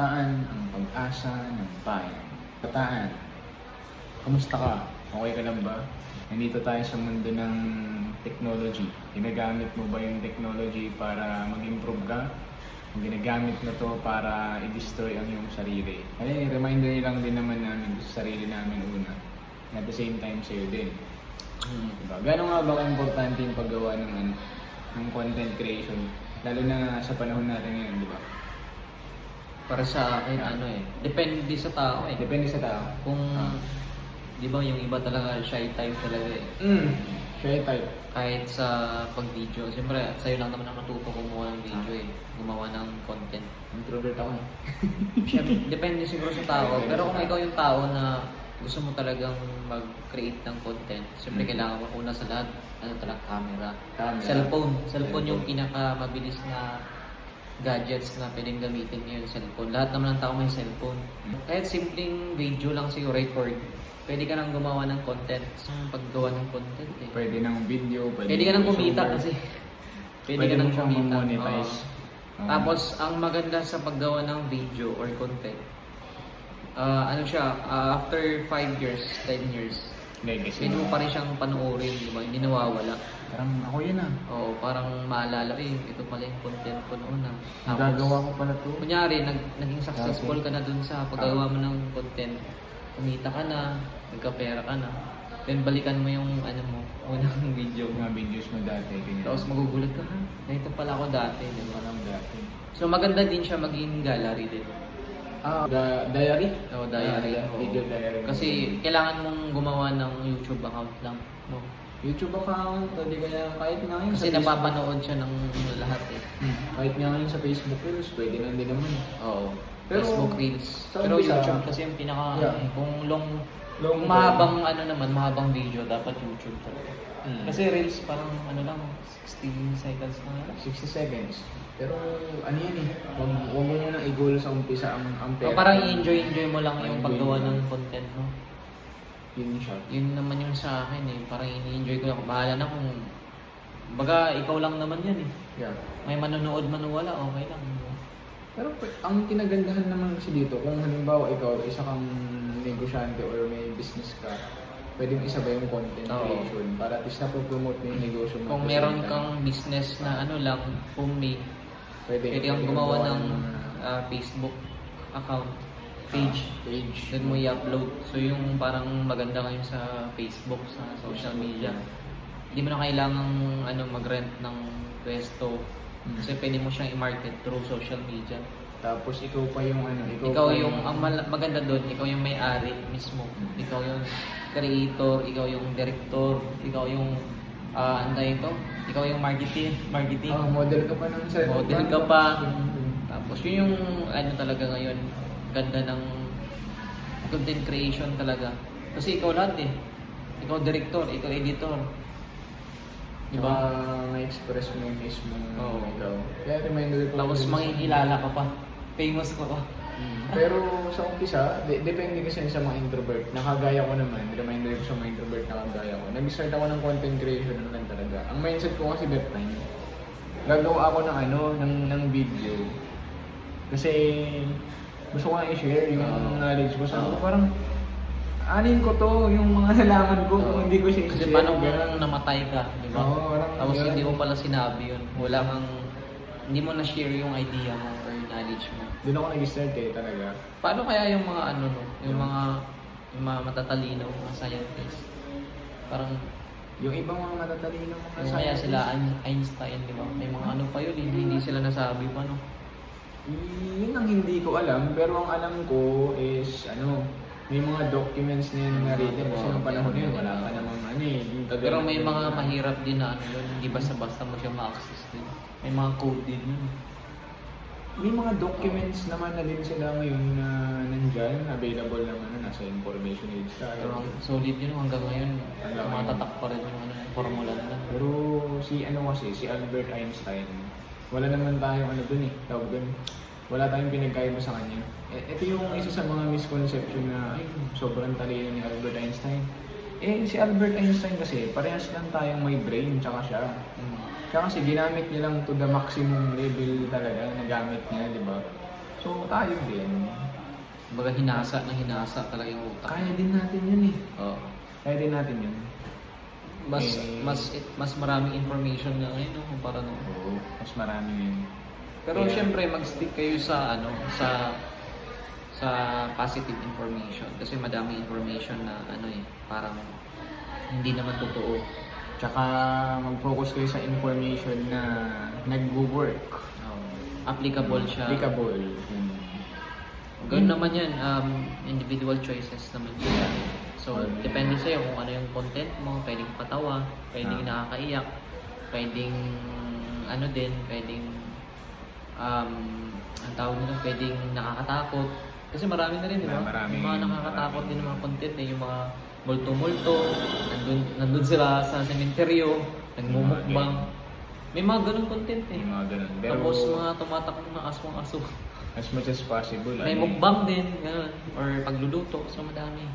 kabataan ang pag-asa ng bayan. Kabataan, kamusta ka? Okay ka lang ba? Nandito tayo sa mundo ng technology. Ginagamit mo ba yung technology para mag-improve ka? Ginagamit mo to para i-destroy ang iyong sarili. Ay, reminder lang din naman namin sa sarili namin una. At the same time sa'yo din. Diba? Gano'n nga ba ka-importante yung paggawa ng, ano, ng content creation? Lalo na sa panahon natin ngayon, di ba? Para sa akin, ano eh, depende sa tao eh. Depende sa tao. Kung, Ah. di ba yung iba talaga shy type talaga eh. Mm. Yung type. Kahit sa pag-video, siyempre sa'yo lang naman ang matuto kumuha ng video eh. Gumawa ng content. Introvert ako eh. Siyempre, depende siguro sa tao. Pero kung ikaw yung tao na gusto mo talagang mag-create ng content, siyempre Mm. kailangan mo una sa lahat, ano talaga, camera. Camera. Cellphone. Cellphone yung Cellphone. pinaka-mabilis na gadgets na pwedeng gamitin ngayon, cellphone. Lahat naman ng tao may cellphone. Kahit simpleng video lang siguro, record, pwede ka nang gumawa ng content. Sa paggawa ng content eh. Pwede ng video, pwede, Pwede ka nang ng kumita kasi. Pwede, Pwede ka nang kumita. monetize. Oo. Tapos, ang maganda sa paggawa ng video or content, ah, ano siya, ah, after 5 years, 10 years, Legacy. pwede mo pa rin siyang panoorin, di ba? Hindi nawawala. Parang ako yun ah. Oo, parang maalala, eh, ito pala yung content ko noon ah. Nagagawa ko pala to. Kunyari, nag, naging successful ka na dun sa paggawa mo ng content. Kumita ka na, nagkapera ka na. Then balikan mo yung ano mo, unang video Yung mga videos mo dati. Ganyan. Tapos magugulat ka, ha? Ganito pala ako dati. di ba? Parang dati. So maganda din siya maging gallery din. Ah, da- diary? O diary. Ah, oo. video diary. Kasi kailangan mong gumawa ng YouTube account lang. No? YouTube account, hindi kaya kahit nga yun Kasi sa Facebook. napapanood siya ng lahat eh. Hmm. Kahit nga ngayon sa Facebook Reels, pwede na din naman. Oo. Pero, Facebook Reels. Pero umpisa, YouTube kasi yung pinaka, Yeah. eh, kung long, Long kung mahabang ano naman, mahabang video, dapat YouTube talaga. Hmm. Kasi Reels parang ano lang, 16 seconds lang yun. 60 seconds. Pero ano yan eh, huwag, huwag mo muna i-goal sa umpisa ang, ang O pera. parang i-enjoy-enjoy mo lang yung paggawa ng content mo. Yun siya. Yun naman yung sa akin eh, parang ini-enjoy ko lang. Bahala na kung, baga ikaw lang naman yan eh. Yeah. May manonood man o wala, okay lang. Pero ang kinagandahan naman kasi dito, kung halimbawa ikaw isa kang negosyante or may business ka, pwede mo isabay yung content Oo. creation para at least na-promote mo yung negosyo mo. Kung meron kang business na ano lang, homemade, pwede, pwede kang gumawa ng ah, Facebook account, page. page. Doon mo i-upload. So yung parang maganda kayo sa Facebook, sa social media. Hindi mo na kailangang ano, mag-rent ng pwesto. Kasi pwede mo siyang i-market through social media. Tapos ikaw pa yung ano, ikaw, Ikaw pa yung, ang mal- maganda doon, ikaw yung may-ari mismo. Hmm. Ikaw yung creator, ikaw yung director, ikaw yung, ah ano ito? Ikaw yung marketing, marketing. Ah, model ka pa ng sarili. Model ka pa. Tapos yun yung ano talaga ngayon, ganda ng content creation talaga. Kasi ikaw lahat eh. Ikaw director, ikaw editor. Di Diba? ba? ma-express mo yung mismo Oo. ikaw. Kaya reminder ko. Tapos sa- makikilala ka pa. Famous ka pa. Mm. Pero sa umpisa, de- depende kasi sa mga introvert. Nakagaya ko naman, reminder ko sa mga introvert na kagaya ko. Nag-start ako ng content creation naman talaga. Ang mindset ko kasi that time, gagawa ako ng ano, ng, ng video. Kasi gusto ko nga i-share yung Oo. knowledge ko. Sabi ko parang, anin ko to, yung mga nalaman ko, kung hindi ko siya Kasi i-share. paano kung namatay ka, di ba? Oo, parang Tapos ganun. hindi mo pala sinabi yun. Wala kang, hindi mo na-share yung idea mo or knowledge mo. Doon ako nag-start eh, talaga. Paano kaya yung mga ano no, yung mga yung mga matatalino, mga scientists? Parang Yung ibang mga matatalino mga yung kaya sila Ein- Einstein, di ba? May mga ano pa yun, hindi, hindi sila nasabi pa no. Yun ang hindi ko alam, pero ang alam ko is, ano, may mga documents na yun na written kasi nung panahon na yun, wala ka namang ano eh. yung tagal- Pero may mga mahirap din na ano yun, hindi basta-basta mo siya ma-access din. May mga code din yun. May mga documents naman na din sila ngayon na nandyan, available naman na nasa information age tayo. Pero ang solid yun hanggang ngayon, Hanggang tumatatak pa rin yung ano, yung formula nila. Pero si ano kasi, si Albert Einstein, wala naman tayong ano dun eh, tawag dun. Wala tayong pinagkaiba sa kanya. E, ito yung isa sa mga misconception na, ay, sobrang talino ni Albert Einstein. Eh, si Albert Einstein kasi, parehas lang tayong may brain, tsaka siya. Mm. Kaya kasi ginamit niya lang to the maximum level talaga, nagamit niya, di ba? So tayo din, Kumbaga hinasa na hinasa talaga yung utak. kaya din natin yun eh. Oo. Kaya din natin yun. Mas Eh, mas mas maraming information na ngayon no, kumpara nung Oo, mas marami yun. Pero Kaya- syempre mag-stick kayo sa ano sa sa positive information kasi madami information na ano eh parang hindi naman totoo. Tsaka mag-focus kayo sa information na nag-work. applicable siya. Applicable. Yun. Ganun naman yan, um, individual choices naman siya. So, depende sa'yo kung ano yung content mo, pwedeng patawa, pwedeng Ah. nakakaiyak, pwedeng ano din, pwedeng um, ang tawag nila, pwedeng nakakatakot. Kasi marami na rin, di ba? Marami. Yung mga nakakatakot Marami. din ng mga content eh, yung mga multo-multo, nandun, nandun sila sa sementeryo, nagmumukbang. May mga ganun content eh. Yung mga ganun. Pero Tapos mga tumatakbo na aswang aso. as much as possible, May ano, mukbang din, ganun. Or pagluluto, so madami.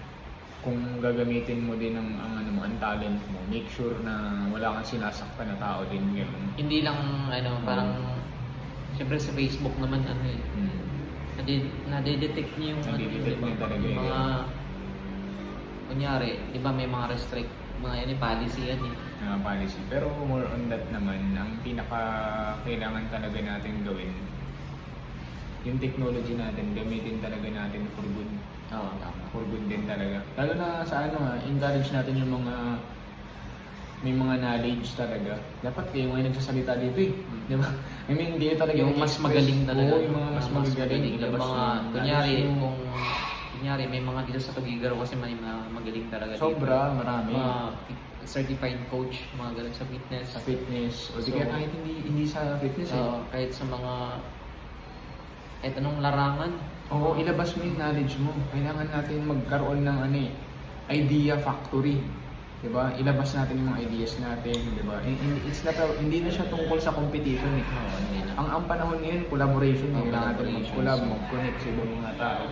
kung gagamitin mo din ang, ang, ano, mo, ang talent mo, make sure na wala kang sinasaktan na tao din. Ganun. Hindi lang, ano, parang, siyempre sa Facebook naman, ano eh, Hmm. nade- nade-detect niyo yung, ano, di ba? niyo talaga yun. mga, kunyari, di ba may mga restrict, mga yan eh, policy yan eh. mga policy. Pero more on that naman, ang pinaka kailangan talaga natin gawin, yung technology natin, gamitin talaga natin for good. Oo, tama. For good din talaga. Lalo na sa ano ha, encourage natin yung mga may mga knowledge talaga. Dapat kayo mga nagsasalita dito eh. Di ba? I mean, hindi talaga Yung mas magaling talaga. Oo, yung mga mas Yung magagaling. Yung mga, kunyari, kung, kunyari, may mga dito sa Tugigaraw kasi may mga magaling talaga dito. Sobra, marami. Mga certified coach, mga ganun sa fitness. Sa fitness. O So, kaya kahit hindi, hindi sa fitness eh. Kahit sa mga kahit anong larangan. Oo, ilabas mo yung knowledge mo. Kailangan natin magkaroon ng ano eh, idea factory. 'Di ba? Ilabas natin yung mga ideas natin, 'di ba? And- and It's not a- hindi na siya tungkol sa competition eh. Na. Ang ang panahon ngayon, collaboration. Oh, eh. Kailangan natin mag-collab, mag-connect sa ibang mga tao.